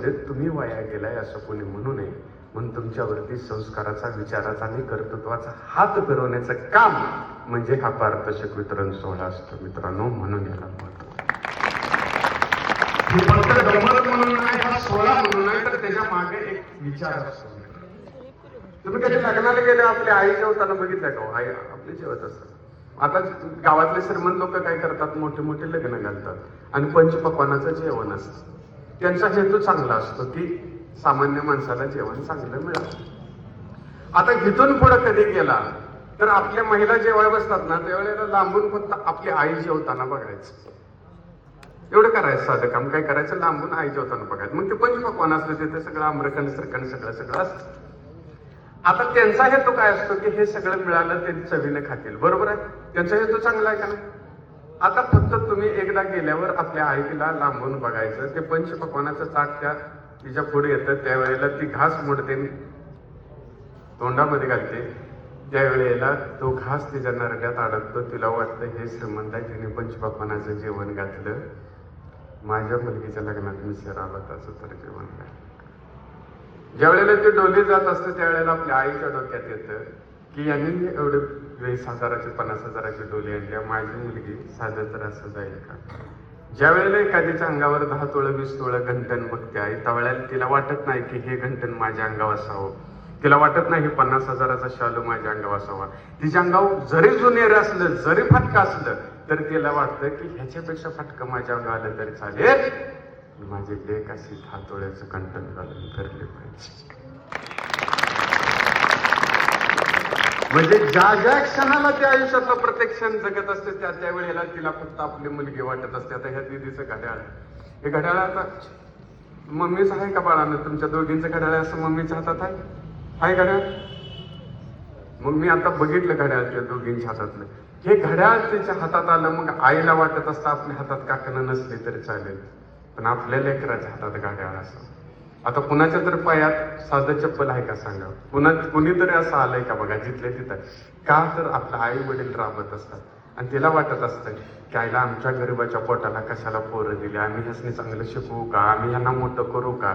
आयुष्यामध्ये तुम्ही वाया गेलाय असं कोणी म्हणू नये म्हणून तुमच्यावरती संस्काराचा विचाराचा आणि कर्तृत्वाचा हात फिरवण्याचं काम म्हणजे हा पारदर्शक वितरण सोहळा असतो. मित्रांनो म्हणून याला महत्त्व म्हणून नाही हा सोहळा म्हणून नाही तर त्याच्यामागे एक विचार असतो. तुम्ही कधी लग्नाला गेले आपल्या आई जेवताना बघितलं का? हो, आई आपली जेवत असतात. आता गावातले श्रीमंत लोक काय करतात? मोठे मोठे लग्न घालतात. आणि पंचपक्वानाचं जेवण असतं. त्यांचा हेतू चांगला असतो की सामान्य माणसाला जेवण चांगलं मिळावं आता इथून पुढे कधी गेला तर आपल्या महिला जेवाय बसतात ना त्यावेळेला लांबून फक्त आपली आई जेवताना बघायचं. एवढं करायचं साधं काम. काय करायचं? लांबून आई जेवताना बघायचं. मग ते पंचपक्वान असलं तिथे सगळं आम्रखंड सरखंड सगळं सगळं असतं. आता त्यांचा हेतू काय असतो की हे सगळं मिळालं ते चवीने खातील. बरोबर आहे? त्यांचा हेतू चांगला आहे का नाही? आता फक्त तुम्ही एकदा गेल्यावर आपल्या आईला लांबून बघायचं. ते पंचपक्वानाचं ताट त्या तिच्या पुढे येतं. त्यावेळेला ती घास मोडते. तोंडामध्ये घालते. त्यावेळेला तो घास तिच्या नरड्यात अडकतो तिला वाटतं हे श्रीमंत आहे तिने पंचपक्वानाचं जेवण घातलं. माझ्या मुलगीच्या लग्नात मी आला त्याचं तर जेवण घातलं. ज्यावेळेला ते डोली जात असते त्यावेळेला आपल्या आईच्या डोक्यात येतं. की यांनी एवढे वीस हजाराचे पन्नास हजाराचे डोली आणली. माझी मुलगी साधं तर असं जाईल का? ज्या वेळेला एखाद्याच्या अंगावर दहा तोळं वीस तोळं घंटन बघते आई त्यावेळेला तिला वाटत नाही की हे घंटन माझ्या अंगावर असावं. तिला वाटत नाही हे पन्नास हजाराचा शालू माझ्या अंगावर असावा. तिच्या अंगावर जरी जुनेर असलं जरी फटका असलं तर तिला वाटतं की ह्याच्यापेक्षा फटकं माझ्या अंगावर आलं तरी चालेल. माझी लेख अशी हातोळ्याचं कंटन घालून फिरले पाहिजे म्हणजे ज्या ज्या क्षणाला त्या आयुष्यातला प्रत्येक क्षण जगत असते त्या त्या वेळेला तिला फक्त आपली मुलगी वाटत असते. आता ह्या दिदीचं घड्याळ हे घड्याळ आता मम्मीच आहे का बाळानं? तुमच्या दोघींचं घड्याळ असं मम्मीच्या हातात आहे? आहे घड्याळ? मग मी आता बघितलं घड्याळ त्या दोघींच्या हातातलं. हे घड्याळ तिच्या हातात आलं मग आईला वाटत असतं आपल्या हातात काकणं नसली तरी चालेल. पण आपल्या लेकराच्या हातात घड्याळ असं. आता कुणाच्या तर पायात साधं चप्पल आहे का सांगा? कुणा कुणीतरी असं आलंय का बघा जिथल्या तिथं? का तर आपलं आई वडील राबत असतात? आणि तिला वाटत असतं की आईला आमच्या गरीबाच्या पोटाला कशाला पोरं दिली? आम्ही ह्यासनी चांगलं शिकवू का? आम्ही ह्यांना मोठं करू का?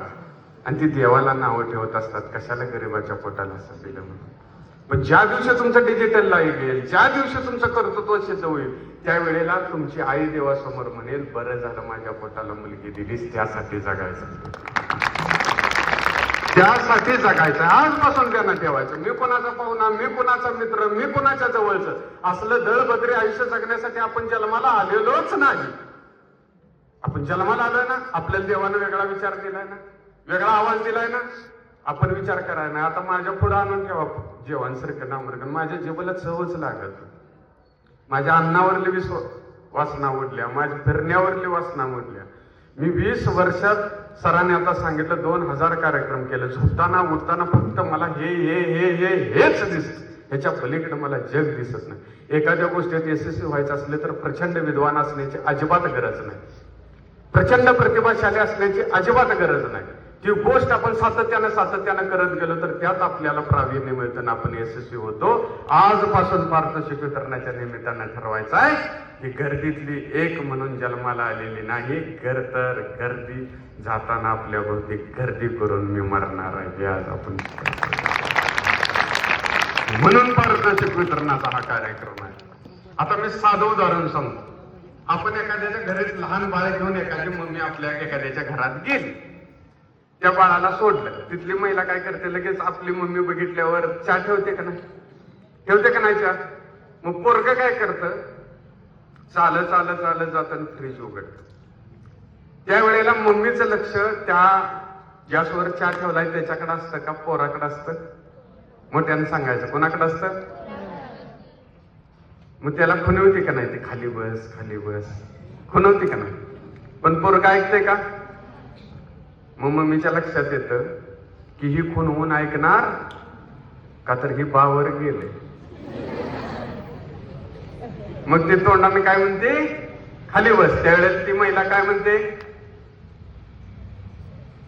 आणि ती देवाला नावं ठेवत असतात कशाला गरीबाच्या पोटाला असं दिलं म्हणून? पण ज्या दिवशी तुमचं डिजिटल लाईफ येईल ज्या दिवशी तुमचं कर्तृत्व सिद्ध होईल त्यावेळेला तुमची आई देवासमोर म्हणेल बरं झालं माझ्या पोटाला मुलगी दिलीस त्यासाठी जगायचं. त्यासाठी जगायचं आजपासून त्यांना ठेवायचं. मी कोणाचा पाहुणा मी कोणाचा मित्र मी कोणाच्या जवळचं? असलं दळबद्री आयुष्य जगण्यासाठी आपण जन्माला आलेलोच नाही. आपण जन्माला आलोय ना? आपल्याला देवानं वेगळा विचार दिलाय ना? वेगळा आवाज दिलाय ना? आपण विचार कराय ना आता माझ्या पुढे आणून ठेवा. जेवण सरकन नामरकन माझ्या जीवाला चवच लागत. माझ्या अन्नावरली विश्व वासना उडल्या. माझ्या फिरण्यावरली वासना उडल्या. मी वीस वर्षात सरांनी आता सांगितलं दोन हजार कार्यक्रम केले. झोपताना उठताना फक्त मला हे हे हे हे हेच दिसत. ह्याच्या पलीकडे मला जग दिसत नाही. एखाद्या गोष्टीत यशस्वी व्हायचं असले तर प्रचंड विद्वान असण्याची अजिबात गरज नाही. प्रचंड प्रतिभाशाली असण्याची अजिबात गरज नाही. ती गोष्ट आपण सातत्यानं सातत्यानं करत गेलो तर त्यात आपल्याला प्रावीण्य मिळतं आणि आपण यशस्वी होतो. आजपासून पारदर्शक वितरणाच्या निमित्तानं ठरवायचं आहे की गर्दीतली एक म्हणून जन्माला आलेली नाही गर तर गर्दी. जाताना आपल्या भोवती गर्दी करून मी मरणार आहे आज आपण म्हणून पारदर्शक वितरणाचा हा कार्यक्रम आहे. आता मी साधं उदाहरण सांगतो. आपण एखाद्याच्या घरी लहान बाळ घेऊन एखादी मम्मी आपल्या एखाद्याच्या घरात गेली. त्या बाळाला सोडलं. तिथली महिला काय करते? लगेच आपली मम्मी बघितल्यावर चहा ठेवते का नाही? ठेवते का नाही चहा? मग पोरग काय करतं? चालत चालत चालत जाताना फ्रीज उघडत. त्यावेळेला मम्मीचं लक्ष त्या गॅसवर चहा ठेवलाय. त्याच्याकडे असतं का? पोराकडे असतं. मोठ्यानं सांगायचं कोणाकडे असतं? मग त्याला खुनवते का नाही? ते खाली बस खाली बस. खुनवते का नाही? पण पोरग ऐकते का? मग मम्मीच्या लक्षात येतं की ही खून होऊन ऐकणार का तर ही बावर गेले? मग ते तोंडाने काय म्हणते? खाली बस. त्यावेळेस ती महिला काय म्हणते?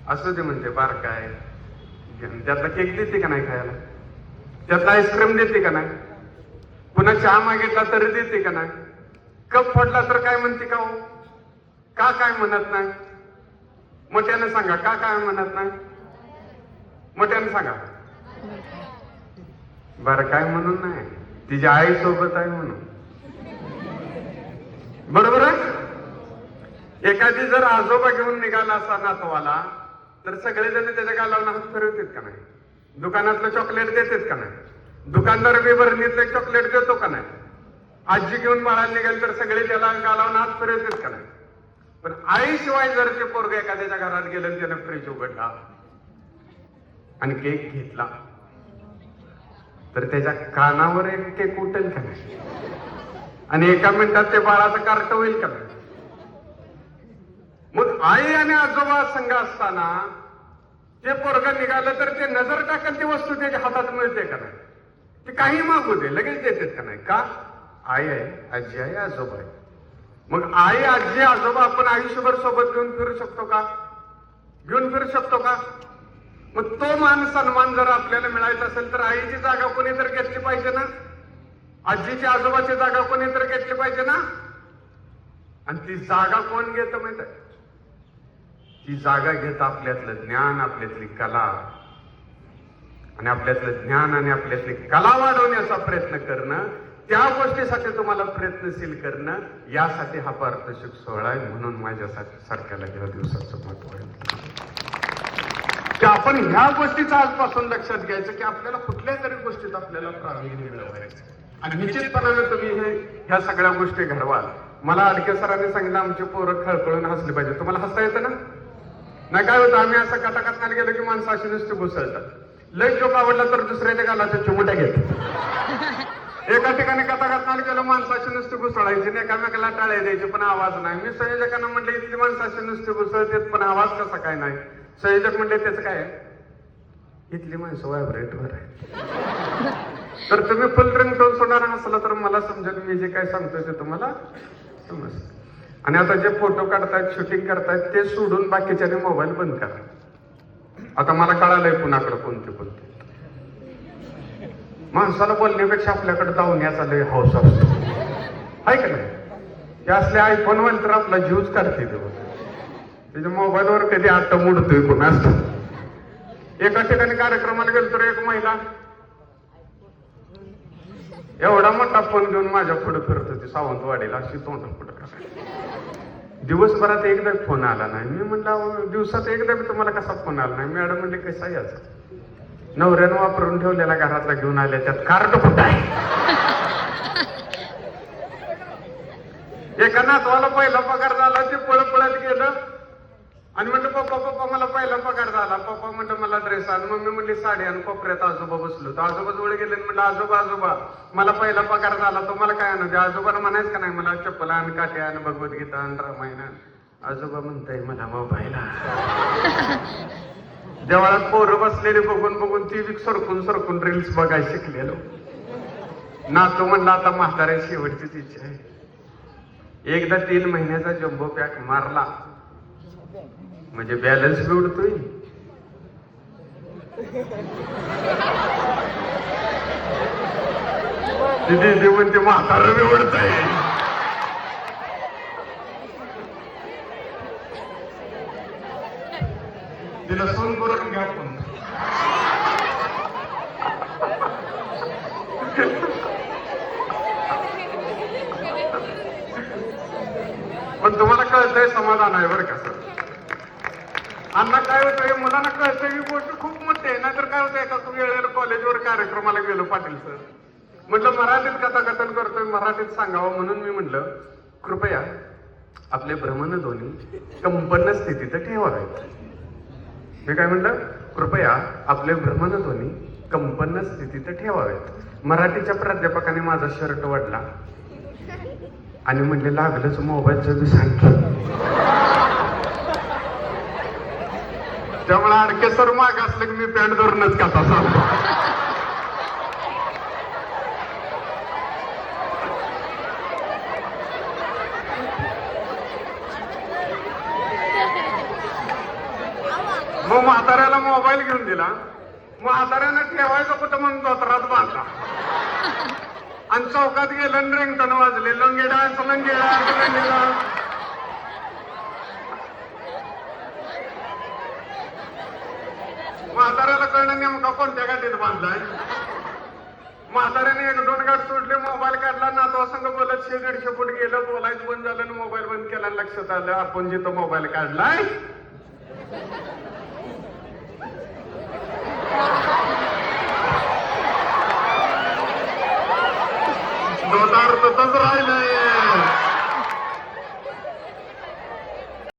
असू दे म्हणते बार काय? त्यातला केक देते का नाही खायला? त्यातला आईस्क्रीम देते का नाही? पुन्हा चहा मागितला तरी देते का नाही? कप फोडला तर काय म्हणते का हो? का काय म्हणत नाही? मोठ्यानं सांगा का काय म्हणत नाही? मोठ्यानं सांगा. बरं काय म्हणून नाही? तिच्या आई सोबत आहे म्हणून. बरोबर आहे? एखादी जर आजोबा घेऊन निघाला असा नातवाला तर सगळेजण त्याच्या गालावून हात फिरवतात का नाही? दुकानातलं चॉकलेट देतात का नाही? दुकानदार बी चॉकलेट देतो का नाही? आजी घेऊन बाळाला निघाल तर सगळे त्याला गालावून हात फिरवतात का नाही? पण आईशिवाय जर ते पोरग एखाद्याच्या घरात गेलं त्यानं फ्रीज उघडला आणि केक घेतला तर त्याच्या कानावर एक केक उठेल का नाही? आणि एका मिनिटात ते बाळाचं कार्ट होईल का नाही? मग आई आणि आजोबा संघ असताना ते पोरग निघालं तर ते नजर टाकल ती वस्तू त्याच्या हातात मिळते का नाही? ते काही मागू दे लगेच देतात का नाही? का? आई आहे आजी आहे आजोबा आहे. मग आई आजी आजोबा आपण आयुष्यभर सोबत घेऊन फिरू शकतो का? घेऊन फिरू शकतो का? मग तो मान सन्मान जर आपल्याला मिळायचा असेल तर आईची जागा कोणी तर घेतली पाहिजे ना? आजीची आजोबाची जागा कोणी तर घेतली पाहिजे ना? आणि ती जागा कोण घेत माहीत आहे? ती जागा घेत आपल्यातलं ज्ञान आपल्यातली कला. आणि आपल्यातलं ज्ञान आणि आपल्यातली कला वाढवण्याचा प्रयत्न करणं त्या गोष्टीसाठी तुम्हाला प्रयत्नशील करणं यासाठी हा पारितोषिक सोहळा आहे म्हणून माझ्यासाठी सारख्याला या दिवसाचं महत्त्व आहे. की आपण ह्या गोष्टीचं आजपासून लक्षात घ्यायचं की आपल्याला कुठल्या तरी गोष्टीत आपल्याला प्रावीण्य मिळवायचं आणि निश्चितपणाने तुम्ही हे ह्या सगळ्या गोष्टी घडवाल. मला अडके सरांनी सांगितलं आमचे पोरं खळखळून हसले पाहिजे. तुम्हाला हसता येतं ना? नाही काय होतं? आम्ही असं कटाकटनाला गेलो की माणसं अशी नुसती घुसळतात. लय जोक आवडला तर दुसऱ्याच्या गालाच्या चिमुट्या घेतात. एका ठिकाणी कथाकथनाला गेलो माणसं अशी नुसती घुसळायची एकामेकाला टाळे द्यायची पण आवाज नाही. मी संयोजकांना म्हटले इथली माणसाची नुसती घुसळतात पण आवाज कसा काय नाही? संयोजक म्हणले त्याचं काय आहे? इथली माणसं व्हायब्रेटवर आहे तर तुम्ही फुल रिंग टोन सोडणार असला तर मला समजेल मी जे काय सांगतोय ते तुम्हाला समज आणि आता जे फोटो काढतायत शूटिंग करतायत ते सोडून बाकीच्याने मोबाईल बंद करा. आता मला कळालंय कुणाकडे कोणते कोणते. माणसाला बोलण्यापेक्षा आपल्याकडे धावण्याचा लय हौस असतो. आहे का नाही? ते असले आयफोन वाले तर आपला जीवच काढते ते त्याच्या मोबाईलवर कधी आट्ट मोडतोय कोण असतो एका ठिकाणी कार्यक्रमाला गेलो तर एक महिला एवढा मोठा फोन घेऊन माझ्या पुढे फिरत होती सावंतवाडीला. अशी तोंडा पुढे दिवसभरात एकदा फोन आला नाही. मी म्हटलं दिवसात एकदा मी तुम्हाला कसा फोन आला नाही? मॅडम म्हणले कसा याचा? नवऱ्यानं वापरून ठेवलेला घरातला घेऊन आल्या त्यात कार्ड कुठं आहे? एका नातवाला पहिला पगार झाला ते पळ पळत गेलं. आणि म्हणलं पप्पा पप्पा मला पहिला पगार झाला. पप्पा म्हणलं मला ड्रेस आण. मम्मी म्हणली साडी आणि. कोपऱ्यात आजोबा बसलो. तर आजोबा जवळ गेले आणि म्हणलं आजोबा आजोबा मला पहिला पगार झाला तो मला काय आणू? दे आजोबाला म्हणायचं का नाही मला चप्पल आणि काठी आणि भगवद्गीता आणि रामायण आजोबा म्हणताय मला मोबाईल देवाळात पोरं बसलेली बघून बघून ती सरकून सरकून रील्स बघायला शिकलेलो. नातू म्हणला आता म्हाताऱ्या शेवटचीच इच्छा आहे. एकदा तीन महिन्याचा जम्बो पॅक मारला. म्हणजे बॅलन्स बी उडतोय. दिदी म्हणते म्हातारा बी उडतंय तिला सोन करून घ्या पण पण तुम्हाला कळतंय समाधान आहे बरं का सर? अण्णा काय होतंय? मुलांना कळतंय ही गोष्ट खूप मोठी आहे. नाहीतर काय होतंय? एका वेळेला कॉलेजवर कार्यक्रमाला गेलो पाटील सर. म्हटलं मराठीत कथाकथन करतोय मराठीत सांगावं म्हणून मी म्हटलं कृपया आपले भ्रमणध्वनी कंपन्न स्थितीत ठेवावे मी काय म्हटलं कृपया आपले भ्रमणध्वनी कंपन्न स्थितीत ठेवावेत. मराठीच्या प्राध्यापकाने माझा शर्ट वाढला. आणि म्हणले लागलंच मोबाईलचं मी सांगतो त्यामुळे अडके सर माग असलं की मी पॅन्ट धरूनच कथा सांगतो मग म्हाताऱ्याला मोबाईल घेऊन दिला. म्हाताऱ्यानं ठेवायचं कुठं? चौकात गेलं रिंगटन वाजले. लंगे डान्स लंगे डान्स लंगे डान्स. म्हाताऱ्याला कळणं नेमका कोणत्या गाठीत बांधलाय? म्हाताऱ्याने एक दोन गाठ सुटले मोबाईल काढला नातवा संघ बोलत शे दीडशे फूट गेलं बोलायचं बंद झालं आणि मोबाईल बंद केला लक्षात आलं आपण जिथं मोबाईल काढलाय الأرض تزرع إليه.